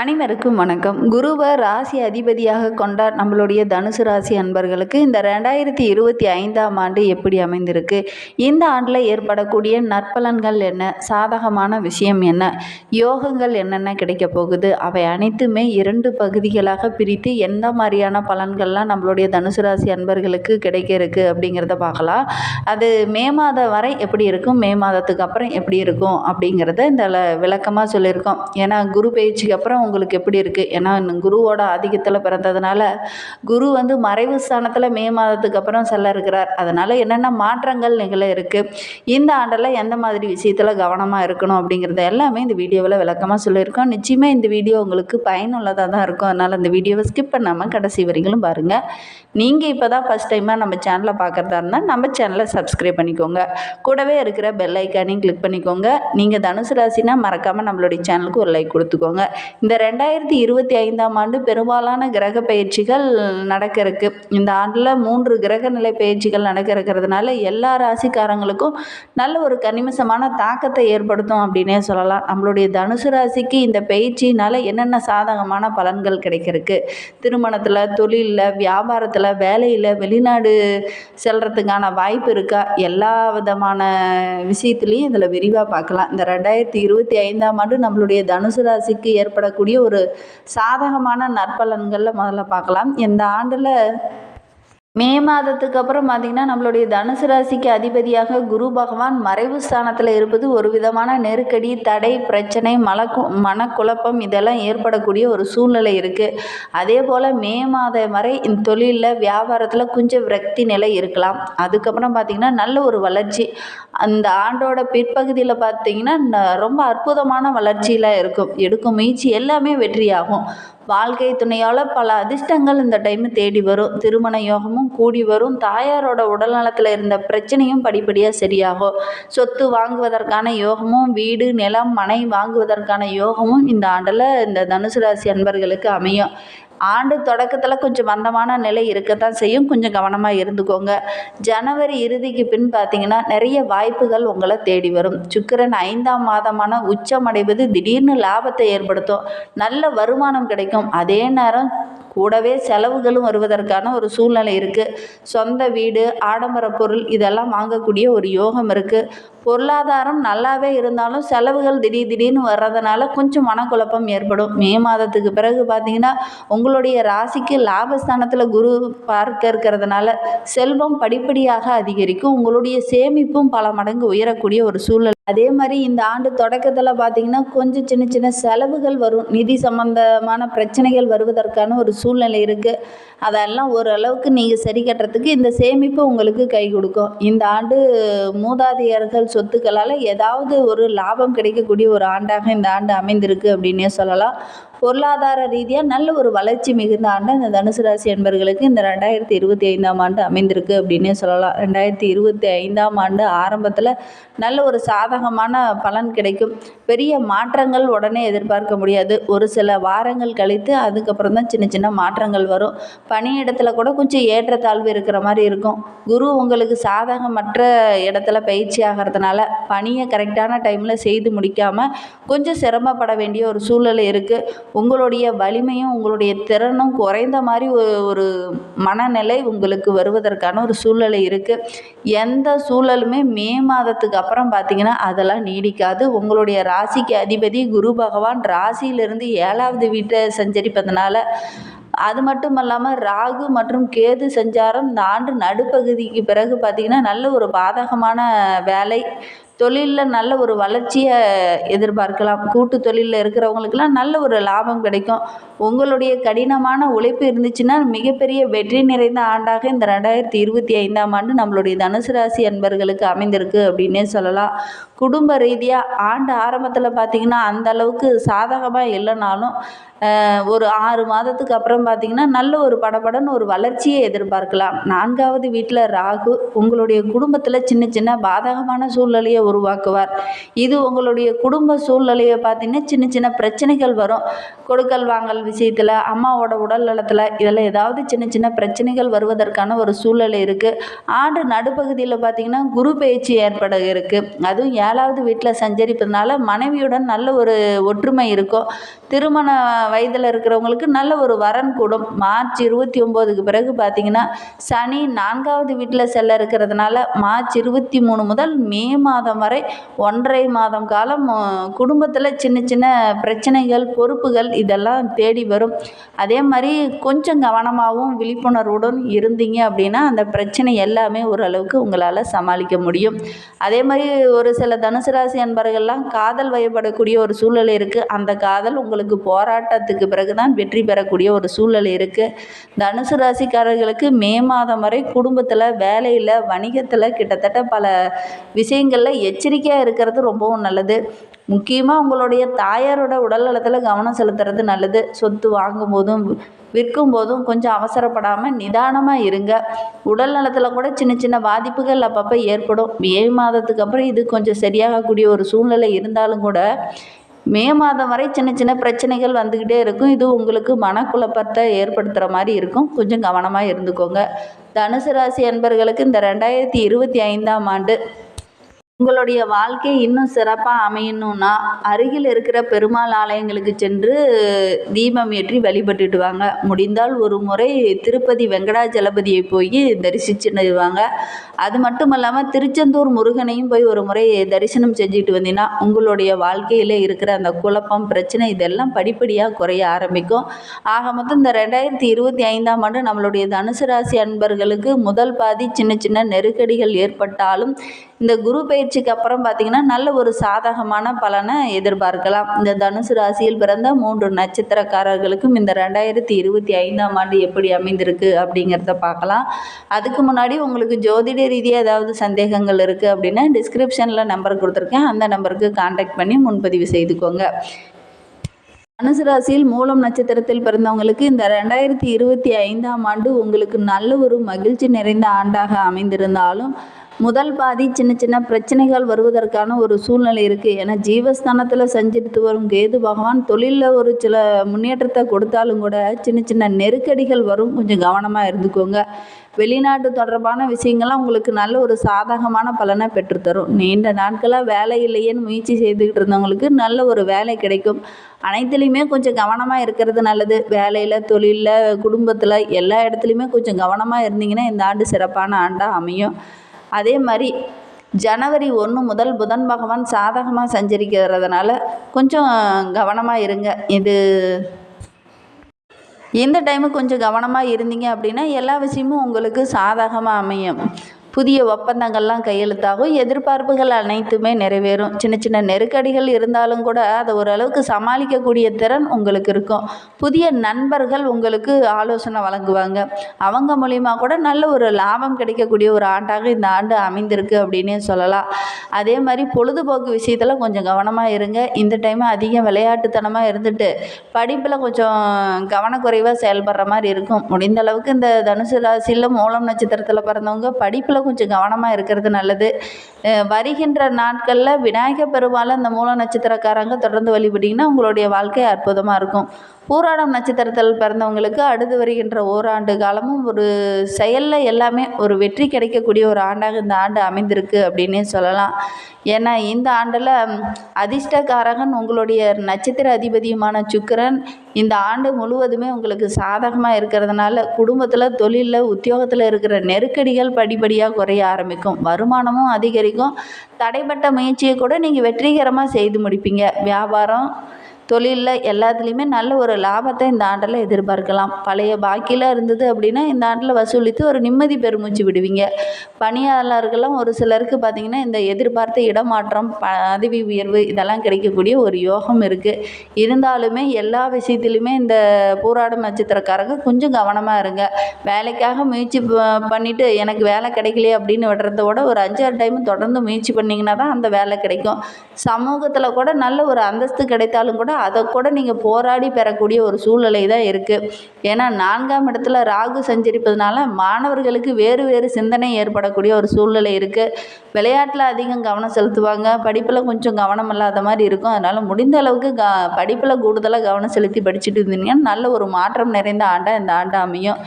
அனைவருக்கும் வணக்கம். குருவை ராசி அதிபதியாக கொண்ட நம்மளுடைய தனுசு ராசி அன்பர்களுக்கு இந்த ரெண்டாயிரத்தி இருபத்தி ஐந்தாம் ஆண்டு எப்படி அமைந்திருக்கு? இந்த ஆண்டில் ஏற்படக்கூடிய நற்பலன்கள் என்ன? சாதகமான விஷயம் என்ன? யோகங்கள் என்னென்ன கிடைக்க போகுது? அவை அனைத்துமே இரண்டு பகுதிகளாக பிரித்து எந்த மாதிரியான பலன்கள்லாம் நம்மளுடைய தனுசு ராசி அன்பர்களுக்கு கிடைக்க இருக்கு அப்படிங்கிறத பார்க்கலாம். அது மே மாதம் வரை எப்படி இருக்கும்? மே மாதத்துக்கு அப்புறம் எப்படி இருக்கும்? அப்படிங்கிறத இந்த விளக்கமாக சொல்லியிருக்கோம். ஏன்னா குரு பயிற்சிக்கு அப்புறம் உங்களுக்கு எப்படி இருக்குது ஏன்னா குருவோட ஆதிக்கத்தில் பிறந்ததுனால குரு வந்து மறைவு ஸ்தானத்தில் மே மாதத்துக்கு அப்புறம் செல்ல இருக்கிறார். அதனால் என்னென்ன மாற்றங்கள் நிகழ இருக்குது இந்த ஆண்டில் எந்த மாதிரி விஷயத்தில் கவனமாக இருக்கணும் அப்படிங்கிறத எல்லாமே இந்த வீடியோவில் விளக்கமாக சொல்லியிருக்கோம். நிச்சயமாக இந்த வீடியோ உங்களுக்கு பயனுள்ளதாக தான் இருக்கும். அதனால் இந்த வீடியோவை ஸ்கிப் பண்ணாமல் கடைசி வரைகளும் பாருங்கள் நீங்கள் இப்போ தான் ஃபஸ்ட் டைமாக நம்ம சேனலை பார்க்குறதா இருந்தால் நம்ம சேனலை சப்ஸ்கிரைப் பண்ணிக்கோங்க. கூடவே இருக்கிற பெல் ஐக்கானையும் கிளிக் பண்ணிக்கோங்க. நீங்கள் தனுசு ராசினா மறக்காமல் நம்மளுடைய சேனலுக்கு ஒரு லைக் கொடுத்துக்கோங்க. இந்த ரெண்டாயிரத்தி இருபத்தி ஐந்தாம் ஆண்டு பெரும்பாலான கிரக பயிற்சிகள் நடக்க இருக்கு இந்த ஆண்டில் மூன்று கிரக நிலை பயிற்சிகள் நடக்க இருக்கிறதுனால எல்லா ராசிக்காரங்களுக்கும் நல்ல ஒரு கனிமசமான தாக்கத்தை ஏற்படுத்தும் அப்படின்னே சொல்லலாம். நம்மளுடைய தனுசு ராசிக்கு இந்த பயிற்சினால என்னென்ன சாதகமான பலன்கள் கிடைக்கிறதுக்கு திருமணத்தில் தொழிலில் வியாபாரத்தில் வேலையில் வெளிநாடு செல்கிறதுக்கான வாய்ப்பு இருக்கா? எல்லா விதமான விஷயத்துலையும் இதில் விரிவாக பார்க்கலாம். இந்த ரெண்டாயிரத்தி இருபத்தி ஐந்தாம் ஆண்டு நம்மளுடைய தனுசு ராசிக்கு ஏற்படக்கூடிய ஒரு சாதகமான நற்பலன்களில் முதல்ல பார்க்கலாம். இந்த ஆண்டில் மே மாதத்துக்கு அப்புறம் பார்த்திங்கன்னா நம்மளுடைய தனுசு ராசிக்கு அதிபதியாக குரு பகவான் மறைவு ஸ்தானத்தில் இருப்பது ஒரு விதமான நெருக்கடி தடை பிரச்சனை மலக்கு மனக்குழப்பம் இதெல்லாம் ஏற்படக்கூடிய ஒரு சூழ்நிலை இருக்குது அதே போல் மே மாதம் வரை இந்த தொழிலில் வியாபாரத்தில் கொஞ்சம் விரக்தி நிலை இருக்கலாம். அதுக்கப்புறம் பார்த்திங்கன்னா நல்ல ஒரு வளர்ச்சி. அந்த ஆண்டோட பிற்பகுதியில் பார்த்திங்கன்னா ரொம்ப அற்புதமான வளர்ச்சியில் இருக்கும். எடுக்கும் முயற்சி எல்லாமே வெற்றியாகும். வாழ்க்கை துணையால் பல அதிர்ஷ்டங்கள் இந்த டைமு தேடி வரும். திருமண யோகமும் கூடி வரும். தாயாரோட உடல்நலத்தில் இருந்த பிரச்சனையும் படிப்படியாக சரியாகும். சொத்து வாங்குவதற்கான யோகமும் வீடு நிலம் மனை வாங்குவதற்கான யோகமும் இந்த ஆண்டில் இந்த தனுசு ராசி அன்பர்களுக்கு அமையும். ஆண்டு தொடக்கத்தில் கொஞ்சம் மந்தமான நிலை இருக்கத்தான் செய்யும். கொஞ்சம் கவனமாக இருந்துக்கோங்க. ஜனவரி இறுதிக்கு பின் பார்த்தீங்கன்னா நிறைய வாய்ப்புகள் உங்களை தேடி வரும். சுக்கிரன் ஐந்தாம் மாதமான உச்சம் அடைவது திடீர்னு லாபத்தை ஏற்படுத்தும். நல்ல வருமானம் கிடைக்கும். அதே நேரம் கூடவே செலவுகளும் வருவதற்கான ஒரு சூழ்நிலை இருக்குது சொந்த வீடு ஆடம்பர பொருள் இதெல்லாம் வாங்கக்கூடிய ஒரு யோகம் இருக்குது பொருளாதாரம் நல்லாவே இருந்தாலும் செலவுகள் திடீர் திடீர்னு வர்றதுனால கொஞ்சம் மனக்குழப்பம் ஏற்படும். மே மாதத்துக்கு பிறகு பார்த்தீங்கன்னா உங்களுடைய ராசிக்கு லாபஸ்தானத்தில் குரு பார்க்க இருக்கிறதுனால செல்வம் படிப்படியாக அதிகரிக்கும். உங்களுடைய சேமிப்பும் பல மடங்கு உயரக்கூடிய ஒரு சூழல் அதே மாதிரி இந்த ஆண்டு தொடக்கத்தில் பார்த்தீங்கன்னா கொஞ்சம் சின்ன சின்ன செலவுகள் வரும். நிதி சம்பந்தமான பிரச்சனைகள் வருவதற்கான ஒரு சூழ்நிலை இருக்குது அதெல்லாம் ஓரளவுக்கு நீங்கள் சரி கட்டுறதுக்கு இந்த சேமிப்பு உங்களுக்கு கை கொடுக்கும். இந்த ஆண்டு மூதாதையர்கள் சொத்துக்களால் ஏதாவது ஒரு லாபம் கிடைக்கக்கூடிய ஒரு ஆண்டாக இந்த ஆண்டு அமைந்திருக்கு அப்படின்னே சொல்லலாம். பொருளாதார ரீதியாக நல்ல ஒரு வளர்ச்சி மிகுந்த ஆண்டு இந்த தனுசு ராசி என்பர்களுக்கு இந்த ரெண்டாயிரத்தி இருபத்தி ஐந்தாம் ஆண்டு அமைந்திருக்கு அப்படின்னே சொல்லலாம். ரெண்டாயிரத்தி இருபத்தி ஐந்தாம் ஆண்டு ஆரம்பத்தில் நல்ல ஒரு உற்சாகமான பலன் கிடைக்கும். பெரிய மாற்றங்கள் உடனே எதிர்பார்க்க முடியாது. ஒரு சில வாரங்கள் கழித்து அதுக்கப்புறம் தான் சின்ன சின்ன மாற்றங்கள் வரும். பணியிடத்தில் கூட கொஞ்சம் ஏற்றத்தாழ்வு இருக்கிற மாதிரி இருக்கும். குரு உங்களுக்கு சாதகமற்ற இடத்துல பயிற்சி ஆகிறதுனால பணியை கரெக்டான டைமில் செய்து முடிக்காமல் கொஞ்சம் சிரமப்பட வேண்டிய ஒரு சூழ்நிலை இருக்குது உங்களுடைய வலிமையும் உங்களுடைய திறனும் குறைந்த மாதிரி ஒரு மனநிலை உங்களுக்கு வருவதற்கான ஒரு சூழ்நிலை இருக்குது எந்த சூழலுமே மே மாதத்துக்கு அப்புறம் பார்த்திங்கன்னா அதெல்லாம் நீடிக்காது. உங்களுடைய ராசிக்கு அதிபதி குரு பகவான் ராசியிலிருந்து ஏழாவது வீட்டை சஞ்சரிப்பதனால அது மட்டும் இல்லாமல் ராகு மற்றும் கேது சஞ்சாரம் இந்த ஆண்டு நடுப்பகுதிக்கு பிறகு பார்த்திங்கன்னா நல்ல ஒரு பாதகமான வேலை. தொழிலில் நல்ல ஒரு வளர்ச்சியை எதிர்பார்க்கலாம். கூட்டு தொழிலில் இருக்கிறவங்களுக்கெல்லாம் நல்ல ஒரு லாபம் கிடைக்கும். உங்களுடைய கடினமான உழைப்பு இருந்துச்சுன்னா மிகப்பெரிய வெற்றி நிறைந்த ஆண்டாக இந்த ரெண்டாயிரத்தி இருபத்தி ஐந்தாம் ஆண்டு நம்மளுடைய தனுசு ராசி அன்பர்களுக்கு அமைந்திருக்கு அப்படின்னே சொல்லலாம். குடும்ப ரீதியாக ஆண்டு ஆரம்பத்தில் பார்த்திங்கன்னா அந்த அளவுக்கு சாதகமாக இல்லைனாலும் ஒரு ஆறு மாதத்துக்கு அப்புறம் பார்த்திங்கன்னா நல்ல ஒரு படபடன்னு ஒரு வளர்ச்சியை எதிர்பார்க்கலாம். நான்காவது வீட்டில் ராகு உங்களுடைய குடும்பத்தில் சின்ன சின்ன பாதகமான சூழ்நிலையை உருவாக்குவார். இது உங்களுடைய குடும்ப சூழ்நிலையை பார்த்திங்கன்னா சின்ன சின்ன பிரச்சனைகள் வரும். கொடுக்கல் வாங்கல் விஷயத்தில் அம்மாவோட உடல் நலத்தில் இதில் ஏதாவது சின்ன சின்ன பிரச்சனைகள் வருவதற்கான ஒரு சூழ்நிலை இருக்குது ஆண்டு நடுப்பகுதியில் பார்த்திங்கன்னா குரு பயிற்சி ஏற்பட இருக்குது அதுவும் ஏழாவது வீட்டில் சஞ்சரிப்பதனால மனைவியுடன் நல்ல ஒரு ஒற்றுமை இருக்கும். திருமண வயதில் இருக்கிறவங்களுக்கு நல்ல ஒரு வரன் கூடும். மார்ச் இருபத்தி ஒம்போதுக்கு பிறகு பார்த்திங்கன்னா சனி நான்காவது வீட்டில் செல்ல இருக்கிறதுனால மார்ச் இருபத்தி மூணு முதல் மே மாதம் வரை ஒன்றரை மாதம் காலம் குடும்பத்தில் சின்ன சின்ன பிரச்சனைகள் பொறுப்புகள் இதெல்லாம் தேடி வரும். அதே மாதிரி கொஞ்சம் கவனமாகவும் விழிப்புணர்வுடன் இருந்தீங்க அப்படின்னா அந்த பிரச்சனை எல்லாமே ஓரளவுக்கு உங்களால் சமாளிக்க முடியும். அதே மாதிரி ஒரு சில தனுசு ராசி அன்பர்கள்லாம் காதல் வயப்படக்கூடிய ஒரு சூழ்நிலை இருக்குது அந்த காதல் உங்களுக்கு போராட்டத்துக்கு பிறகு தான் வெற்றி பெறக்கூடிய ஒரு சூழ்நிலை இருக்குது தனுசு ராசிக்காரர்களுக்கு மே மாதம் வரை குடும்பத்தில் வேலையில் வணிகத்தில் கிட்டத்தட்ட பல விஷயங்களில் எச்சரிக்கையாக இருக்கிறது ரொம்பவும் நல்லது. முக்கியமாக உங்களுடைய தாயாரோட உடல் நலத்தில் கவனம் செலுத்துறது நல்லது. சொத்து வாங்கும் போதும் விற்கும் போதும் கொஞ்சம் அவசரப்படாமல் நிதானமாக இருங்க. உடல் நலத்தில் கூட சின்ன சின்ன பாதிப்புகள் அப்பப்போ ஏற்படும். மே மாதத்துக்கு அப்புறம் இது கொஞ்சம் சரியாகக்கூடிய ஒரு சூழ்நிலை இருந்தாலும் கூட மே மாதம் வரை சின்ன சின்ன பிரச்சனைகள் வந்துக்கிட்டே இருக்கும். இது உங்களுக்கு மனக்குழப்பத்தை ஏற்படுத்துகிற மாதிரி இருக்கும். கொஞ்சம் கவனமாக இருந்துக்கோங்க. தனுசு ராசி அன்பர்களுக்கு இந்த ரெண்டாயிரத்தி இருபத்தி ஐந்தாம் ஆண்டு உங்களுடைய வாழ்க்கை இன்னும் சிறப்பாக அமையணும்னா அருகில் இருக்கிற பெருமாள் ஆலயங்களுக்கு சென்று தீபம் ஏற்றி வழிபட்டுட்டு வாங்க முடிந்தால் ஒரு முறை திருப்பதி வெங்கடாஜலபதியை போய் தரிசிச்சுட்டு வாங்க அது மட்டும் இல்லாமல் திருச்செந்தூர் முருகனையும் போய் ஒரு முறை தரிசனம் செஞ்சுட்டு வந்தீங்கன்னா உங்களுடைய வாழ்க்கையில் இருக்கிற அந்த குழப்பம் பிரச்சனை இதெல்லாம் படிப்படியாக குறைய ஆரம்பிக்கும். ஆக மொத்தம் இந்த ரெண்டாயிரத்தி இருபத்தி ஐந்தாம் ஆண்டு நம்மளுடைய தனுசு ராசி அன்பர்களுக்கு முதல் பாதி சின்ன சின்ன நெருக்கடிகள் ஏற்பட்டாலும் இந்த குரு பயிற்சிக்கு அப்புறம் பார்த்திங்கன்னா நல்ல ஒரு சாதகமான பலனை எதிர்பார்க்கலாம். இந்த தனுசு ராசியில் பிறந்த மூன்று நட்சத்திரக்காரர்களுக்கும் இந்த ரெண்டாயிரத்தி இருபத்தி ஐந்தாம் ஆண்டு எப்படி அமைந்திருக்கு அப்படிங்கிறத பார்க்கலாம். அதுக்கு முன்னாடி உங்களுக்கு ஜோதிட ரீதியாக ஏதாவது சந்தேகங்கள் இருக்குது அப்படின்னா டிஸ்கிரிப்ஷனில் நம்பர் கொடுத்துருக்கேன். அந்த நம்பருக்கு காண்டாக்ட் பண்ணி முன்பதிவு செய்துக்கோங்க. தனுசு ராசியில் மூலம் நட்சத்திரத்தில் பிறந்தவங்களுக்கு இந்த ரெண்டாயிரத்தி இருபத்தி ஐந்தாம் ஆண்டு உங்களுக்கு நல்ல ஒரு மகிழ்ச்சி நிறைந்த ஆண்டாக அமைந்திருந்தாலும் முதல் பாதி சின்ன சின்ன பிரச்சனைகள் வருவதற்கான ஒரு சூழ்நிலை இருக்குது ஏன்னா ஜீவஸ்தானத்தில் சஞ்சரித்து வரும் கேது பகவான் தொழிலில் ஒரு சில முன்னேற்றத்தை கொடுத்தாலும் கூட சின்ன சின்ன நெருக்கடிகள் வரும். கொஞ்சம் கவனமாக இருந்துக்கோங்க. வெளிநாட்டு தொடர்பான விஷயங்கள்லாம் உங்களுக்கு நல்ல ஒரு சாதகமான பலனை பெற்றுத்தரும். நீண்ட நாட்களாக வேலை இல்லையேன்னு முயற்சி செய்துக்கிட்டு இருந்தவங்களுக்கு நல்ல ஒரு வேலை கிடைக்கும். அனைத்துலேயுமே கொஞ்சம் கவனமாக இருக்கிறது நல்லது. வேலையில் தொழிலில் குடும்பத்தில் எல்லா இடத்துலையுமே கொஞ்சம் கவனமாக இருந்தீங்கன்னா இந்த ஆண்டு சிறப்பான ஆண்டாக அமையும். அதே மாதிரி ஜனவரி ஒன்று முதல் புதன் பகவான் சாதகமாக சஞ்சரிக்கிறதுனால கொஞ்சம் கவனமாக இருங்க. இது இந்த டைமு கொஞ்சம் கவனமாக இருந்தீங்க அப்படின்னா எல்லா விஷயமும் உங்களுக்கு சாதகமாக அமையும். புதிய ஒப்பந்தங்கள்லாம் கையெழுத்தாகும். எதிர்பார்ப்புகள் அனைத்துமே நிறைவேறும். சின்ன சின்ன நெருக்கடிகள் இருந்தாலும் கூட அதை ஓரளவுக்கு சமாளிக்கக்கூடிய திறன் உங்களுக்கு இருக்கும். புதிய நண்பர்கள் உங்களுக்கு ஆலோசனை வழங்குவாங்க. அவங்க மூலிமா கூட நல்ல ஒரு லாபம் கிடைக்கக்கூடிய ஒரு ஆண்டாக இந்த ஆண்டு அமைந்திருக்கு அப்படின்னே சொல்லலாம். அதே மாதிரி பொழுதுபோக்கு விஷயத்தில் கொஞ்சம் கவனமாக இருங்க. இந்த டைம் அதிகம் விளையாட்டுத்தனமாக இருந்துட்டு படிப்பில் கொஞ்சம் கவனக்குறைவாக செயல்படுற மாதிரி இருக்கும். முடிந்த அளவுக்கு இந்த தனுசு ராசியில் மூலம் நட்சத்திரத்தில் பிறந்தவங்க படிப்பில் கொஞ்சம் கவனமாக இருக்கிறது நல்லது. வருகின்ற நாட்களில் விநாயகர் பெருமாளை இந்த மூல நட்சத்திரக்காரங்க தொடர்ந்து வழிபட்டிங்கன்னா உங்களுடைய வாழ்க்கை அற்புதமாக இருக்கும். பூராடம் நட்சத்திரத்தில் பிறந்தவங்களுக்கு அடுத்து வருகின்ற ஓராண்டு காலமும் ஒரு செயலில் எல்லாமே ஒரு வெற்றி கிடைக்கக்கூடிய ஒரு ஆண்டாக இந்த ஆண்டு அமைந்திருக்கு அப்படின்னே சொல்லலாம். ஏன்னா இந்த ஆண்டில் அதிர்ஷ்டக்காரகன் உங்களுடைய நட்சத்திர அதிபதியுமான சுக்கிரன் இந்த ஆண்டு முழுவதுமே உங்களுக்கு சாதகமாக இருக்கிறதுனால குடும்பத்தில் தொழிலில் உத்தியோகத்தில் இருக்கிற நெருக்கடிகள் படிப்படியாக குறைய ஆரம்பிக்கும். வருமானமும் அதிகரிக்கும். தடைப்பட்ட முயற்சியை கூட நீங்கள் வெற்றிகரமாக செய்து முடிப்பீங்க. வியாபாரம் தொழிலில் எல்லாத்துலேயுமே நல்ல ஒரு லாபத்தை இந்த ஆண்டில் எதிர்பார்க்கலாம். பழைய பாக்கிலாம் இருந்தது அப்படின்னா இந்த ஆண்டில் வசூலித்து ஒரு நிம்மதி பெருமூச்சு விடுவீங்க. பணியாளர்கள்லாம் ஒரு சிலருக்கு பார்த்திங்கன்னா இந்த எதிர்பார்த்த இடமாற்றம் பதவி உயர்வு இதெல்லாம் கிடைக்கக்கூடிய ஒரு யோகம் இருக்குது இருந்தாலுமே எல்லா விஷயத்துலையுமே இந்த பூராடும் நட்சத்திரக்காரங்க கொஞ்சம் கவனமாக இருங்க. வேலைக்காக முயற்சி பண்ணிவிட்டு எனக்கு வேலை கிடைக்கலையே அப்படின்னு விடுறத விட ஒரு அஞ்சாறு டைம் தொடர்ந்து முயற்சி பண்ணிங்கன்னா தான் அந்த வேலை கிடைக்கும். சமூகத்தில் கூட நல்ல ஒரு அந்தஸ்து கிடைத்தாலும் கூட அதை கூட நீங்கள் போராடி பெறக்கூடிய ஒரு சூழ்நிலை தான் இருக்குது ஏன்னா நான்காம் இடத்துல ராகு சஞ்சரிப்பதனால மாணவர்களுக்கு வேறு வேறு சிந்தனை ஏற்படக்கூடிய ஒரு சூழ்நிலை இருக்குது விளையாட்டில் அதிகம் கவனம் செலுத்துவாங்க. படிப்பில் கொஞ்சம் கவனம் இல்லாத மாதிரி இருக்கும். அதனால் முடிந்த அளவுக்கு க படிப்பில் கூடுதலாக கவனம் செலுத்தி படிச்சுட்டு இருந்தீங்கன்னா நல்ல ஒரு மாற்றம் நிறைந்த ஆண்டாக இந்த ஆண்டு அமையும்.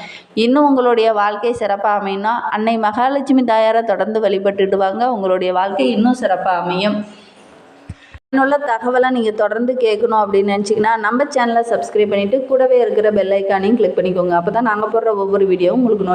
இன்னும் உங்களுடைய வாழ்க்கை சிறப்பாக அமையினா அன்னை மகாலட்சுமி தாயாரை தொடர்ந்து வழிபட்டுட்டு வாங்க. உங்களுடைய வாழ்க்கை இன்னும் சிறப்பாக அமையும். பயனுள்ள தகவலை நீங்கள் தொடர்ந்து கேட்கணும் அப்படின்னு நினச்சிங்கன்னா நம்ம சேனலை சப்ஸ்கிரைப் பண்ணிவிட்டு கூடவே இருக்கிற பெல் ஐக்கானையும் கிளிக் பண்ணிக்கோங்க. அப்போ தான் நாங்கள் போடுற ஒவ்வொரு வீடியோவும் உங்களுக்கு